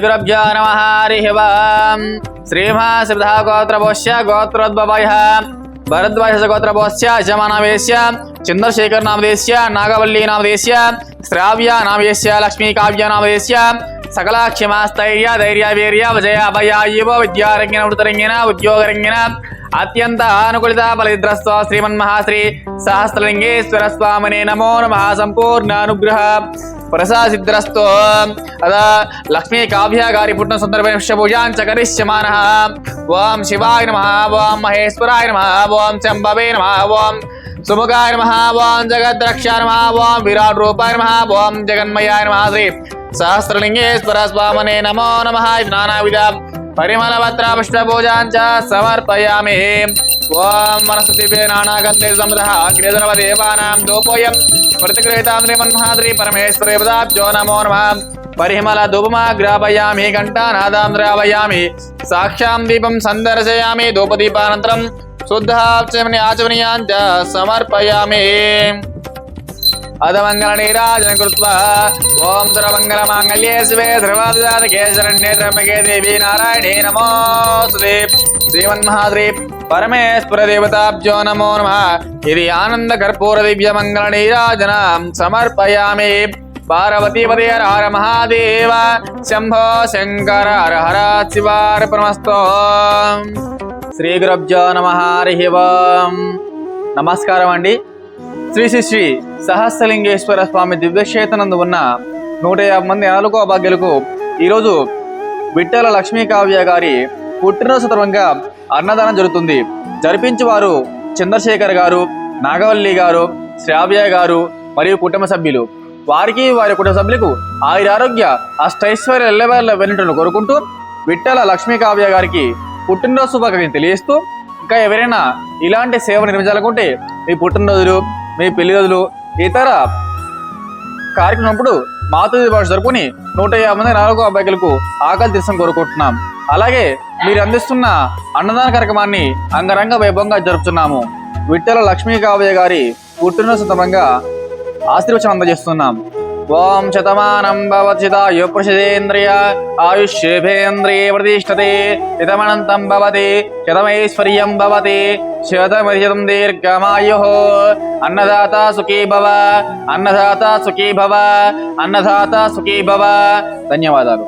श्रीगुरुभ्यो नमः हरिः वाम् श्रीमासिधा गोत्रभोश्य गोत्रोद्भवयः भरद्वाजस गोत्रभोश्य शमनामेश्य चन्द्रशेखर नामदेश्य, नागवल्ली नामदेश्य धैर्य वीर्य विजय अभया इव विद्यारङ्गिन वृतरङ्गिन उद्योगरङ्गिन అత్యంత అనుకూలిత ఫలిద్రస్వ శ్రీమన్మహాశ్రీ సహస్రలింగేశ్వర స్వామినే నమో నమ. సంపూర్ణ అనుగ్రహ ప్రసాసిద్రస్తో అదా లక్ష్మీ కావ్య గారి పుట్టిన సందర్భ పూజాంచ కరిష్యమాన. ఓం శివాయ నమ. ఓం మహేశ్వరాయ నమ. ఓం శంభవే నమ. ఓం సుముఖాయ నమ. ఓం జగద్రక్ష నమ. ఓం విరాట్ రూపాయ నమ. ఓం జగన్మయాయ నమ. శ్రీ సహస్రలింగేశ్వర స్వామనే నమో నమ. నానావిధ परिमलपत्रापुष्पपूजाञ्च समर्पयामि। ॐ वनस्पतिभ्ये नानागन्धे समृतः अग्निधनवदेवानां धूपोऽयं प्रतिगृहीतां श्रीमन्माद्री नमो नमः। परिमल घण्टानादां द्रावयामि साक्षां दीपं सन्दर्शयामि, धूपदीपानन्तरं आचमनीयाञ्च समर्पयामि। శుద్ధాచమని నీరాజన కృత్వా. ఓం సర్వమంగళ మాంగళ్యే శివే ధ్రువాదాతకే కేశరణ్యే త్రమకే దేవి నారాయణే నమోస్తుతే శ్రీమన్మహాద్రి పరమేశ్వర దేవతాబ్జో నమో నమ. ఇది ఆనంద కర్పూర దివ్య మంగళ నీరాజనం సమర్పయామి. పార్వతీ పదే హర హర మహాదేవ. శంభో శంకర హర హర శివార్పణమస్తో శ్రీ గురబ్జో నమ. హరి నమస్కారం అండి. శ్రీ శ్రీ శ్రీ సహస్రలింగేశ్వర స్వామి దివ్యక్షేత్రనందు ఉన్న నూట యాభై మంది నాలుగో అభాగ్యులకు ఈరోజు విట్టల లక్ష్మీ కావ్య గారి పుట్టినరోజు సందర్భంగా అన్నదానం జరుగుతుంది. జరిపించి వారు చంద్రశేఖర్ గారు నాగవల్లి గారు శ్రావ్య గారు మరియు కుటుంబ సభ్యులు. వారికి వారి కుటుంబ సభ్యులకు ఆయురారోగ్య అష్టైశ్వర్య ఎల్లవేళ్ళ వెన్నుటను కోరుకుంటూ విట్టల లక్ష్మీ కావ్య గారికి పుట్టినరోజు శుభాకాంక్షలు తెలియజేస్తూ ఇంకా ఎవరైనా ఇలాంటి సేవ నిర్మించాలనుకుంటే మీ పుట్టినరోజులు మీ పెళ్ళి రోజులు ఇతర కార్యక్రమప్పుడు మాతృ భాష జరుపుకుని నూట యాభై మంది నాలుగో అబ్బాయిలకు ఆకలి తీర్చడం కోరుకుంటున్నాం. అలాగే మీరు అందిస్తున్న అన్నదాన కార్యక్రమాన్ని అంగరంగ వైభవంగా జరుపుతున్నాము. విట్టల లక్ష్మీ కావ్య గారి పుట్టినరోజు సందర్భంగా ఆశీర్వచనం అందజేస్తున్నాం. ఓం శతమానం భవచితాయు ప్రసిదేంద్రియ ఆయుష్యేభేంద్రియ ప్రతిష్టతే శతమనంతం భవతి శతమైశ్వర్యం భవతి శతమశతం దీర్ఘమాయు అన్నదాత సుఖీ భవ అన్నదాత సుఖీ భవ అన్నదాత సుఖీ భవ ధన్యవాదాలు